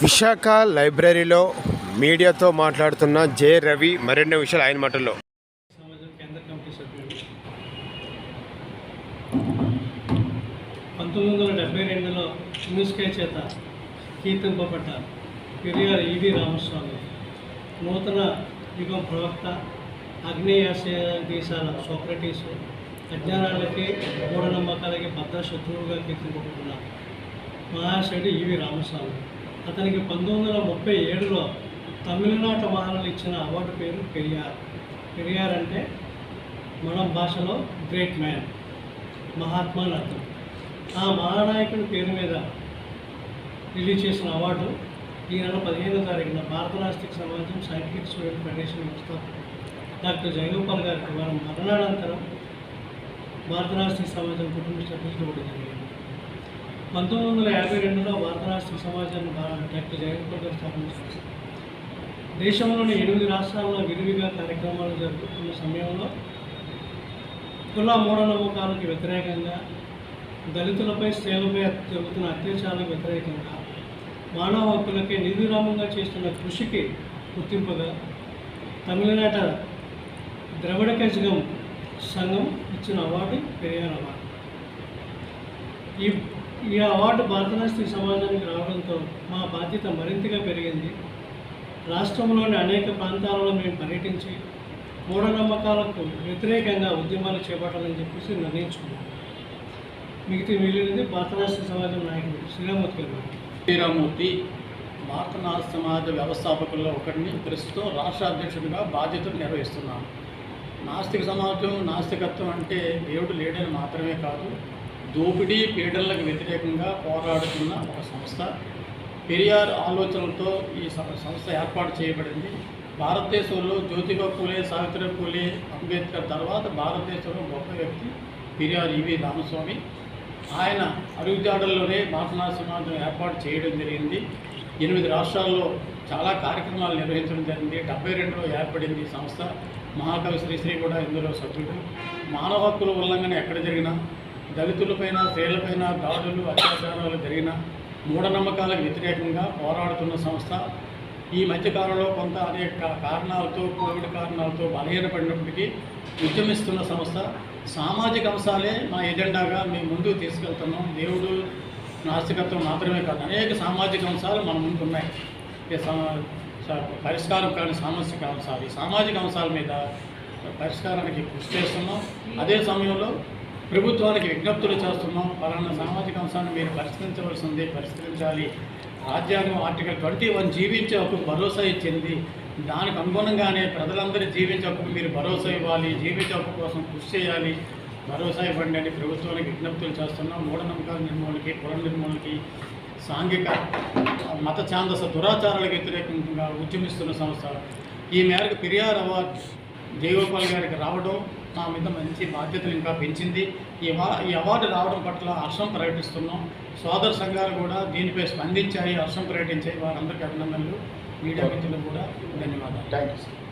విశాఖ లైబ్రరీలో మీడియాతో మాట్లాడుతున్న జె రవి మరెన్నో విషయాలు ఆయన మాటల్లో. పంతొమ్మిది వందల డెబ్బై రెండులో యునెస్కో చేత కీర్తింపబడ్డ పెరియార్ ఈవి రామస్వామి. నూతన యుగం ప్రవక్త ఆగ్నేయాసియా దేశాల సోక్రటీసు అజ్ఞానాలకి మూఢనమ్మకాలకి బద్ద శత్రువుగా కీర్తింపబడిన మహాశయుడు ఈవి రామస్వామి. అతనికి పంతొమ్మిది వందల ముప్పై ఏడులో తమిళనాట మహారాలు ఇచ్చిన అవార్డు పేరు పెరియార్. పెరియార్ అంటే మన భాషలో గ్రేట్ మ్యాన్ మహాత్మా అని అర్థం ఆ మహానాయకుడి పేరు మీద రిలీజ్ చేసిన అవార్డు ఈ నెల పదిహేనో తారీఖున Bharata Nastik Samajam scientific student federation వ్యవస్థాపకుడు డాక్టర్ జయగోపాల్ గారికి వారం మరణానంతరం భారత నాస్తిక్ సమాజం కుటుంబ సభ్యులు కూడా జరిగింది. పంతొమ్మిది వందల యాభై రెండులో భారత నాస్తిక సమాజాన్ని డాక్టర్ జయగోపాల్ గారు స్థాపించారు దేశంలోని ఎనిమిది రాష్ట్రాల్లో విరివిగా కార్యక్రమాలు జరుగుతున్న సమయంలో కుల మూఢనమ్మకాలకు వ్యతిరేకంగా దళితులపై స్త్రీలపై జరుగుతున్న అత్యాచారాలకు వ్యతిరేకంగా మానవ హక్కులకే నిర్విరామంగా చేస్తున్న కృషికి గుర్తింపుగా తమిళనాట ద్రవిడ కజగం సంఘం ఇచ్చిన అవార్డు పెరియార్ అవార్డు. ఈ ఈ అవార్డు భారతనాస్తిక సమాజానికి రావడంతో మా బాధ్యత మరింతగా పెరిగింది. రాష్ట్రంలోని అనేక ప్రాంతాలలో మేము పర్యటించి మూఢనమ్మకాలకు వ్యతిరేకంగా ఉద్యమాలు చేపట్టాలని చెప్పేసి నిర్ణయించుకున్నాం. మిగతా మిగిలినది భారతనాస్తిక సమాజం నాయకుడు శ్రీరామూర్తి గారు. శ్రీరామూర్తి భారత సమాజ వ్యవస్థాపకుల్లో ఒకరిని ప్రస్తుతం రాష్ట్ర అధ్యక్షుడిగా బాధ్యతలు నిర్వహిస్తున్నాను. నాస్తిక సమాజం నాస్తికత్వం అంటే దేవుడు లేడని మాత్రమే కాదు దోపిడీ పీడనలకు వ్యతిరేకంగా పోరాడుతున్న ఒక సంస్థ. పెరియార్ ఆలోచనలతో ఈ సంస్థ ఏర్పాటు చేయబడింది. భారతదేశంలో జ్యోతిబా పూలే సావిత్రి పూలే అంబేద్కర్ తర్వాత భారతదేశంలో గొప్ప వ్యక్తి పెరియార్ ఈవి రామస్వామి. ఆయన అడుగుజాడల్లోనే భారతనాథ సమాజం ఏర్పాటు చేయడం జరిగింది. ఎనిమిది రాష్ట్రాల్లో చాలా కార్యక్రమాలు నిర్వహించడం జరిగింది. డెబ్బై రెండులో ఏర్పడింది ఈ సంస్థ. మహాకవి శ్రీశ్రీ కూడా ఇందులో సభ్యుడు. మానవ హక్కుల ఉల్లంఘన ఎక్కడ జరిగినా దళితులపైన స్త్రీలపైన దాడులు అత్యాచారాలు జరిగిన మూఢనమ్మకాలకు వ్యతిరేకంగా పోరాడుతున్న సంస్థ ఈ మధ్యకాలంలో కొంత అనేక కారణాలతో కోవిడ్ కారణాలతో బలహీనపడినప్పటికీ ఉద్యమిస్తున్న సంస్థ. సామాజిక అంశాలే మా ఎజెండాగా మేము ముందుకు తీసుకెళ్తున్నాం. దేవుడు నాస్తికత్వం మాత్రమే కాదు అనేక సామాజిక అంశాలు మన ముందున్నాయి పరిష్కారం కాని సామాజిక అంశాలు. ఈ సామాజిక అంశాల మీద పరిష్కారానికి కృషి చేస్తున్నాం. అదే సమయంలో ప్రభుత్వానికి విజ్ఞప్తులు చేస్తున్నాం పలానా సామాజిక అంశాన్ని మీరు పరిష్కరించవలసింది పరిష్కరించాలి. రాజ్యాంగం ఆర్టికల్ ట్వంటీ వన్ జీవించే ఒక భరోసా ఇచ్చింది. దానికి అనుగుణంగానే ప్రజలందరూ జీవించే హక్కు మీరు భరోసా ఇవ్వాలి జీవించే హక్కు కోసం కృషి చేయాలి. భరోసా ఇవ్వండి అని ప్రభుత్వానికి విజ్ఞప్తులు చేస్తున్నాం. మూఢనమ్మకాల నిర్మూలనకి కుల నిర్మూలనకి సాంఘిక మత ఛాందస దురాచారాలకు వ్యతిరేకంగా ఉద్యమిస్తున్న సంస్థ. ఈ మేరకు పెరియార్ అవార్డు జయగోపాల్ గారికి రావడం మా మీద మంచి బాధ్యతలు ఇంకా పెంచింది. ఈ వా ఈ అవార్డు రావడం పట్ల హర్షం ప్రకటిస్తున్నాం. సోదర సంఘాలు కూడా దీనిపై స్పందించాయి హర్షం ప్రకటించాయి. వారందరికీ అభినందనలు. మీడియా మిత్రులు కూడా ధన్యవాదాలు. Thank you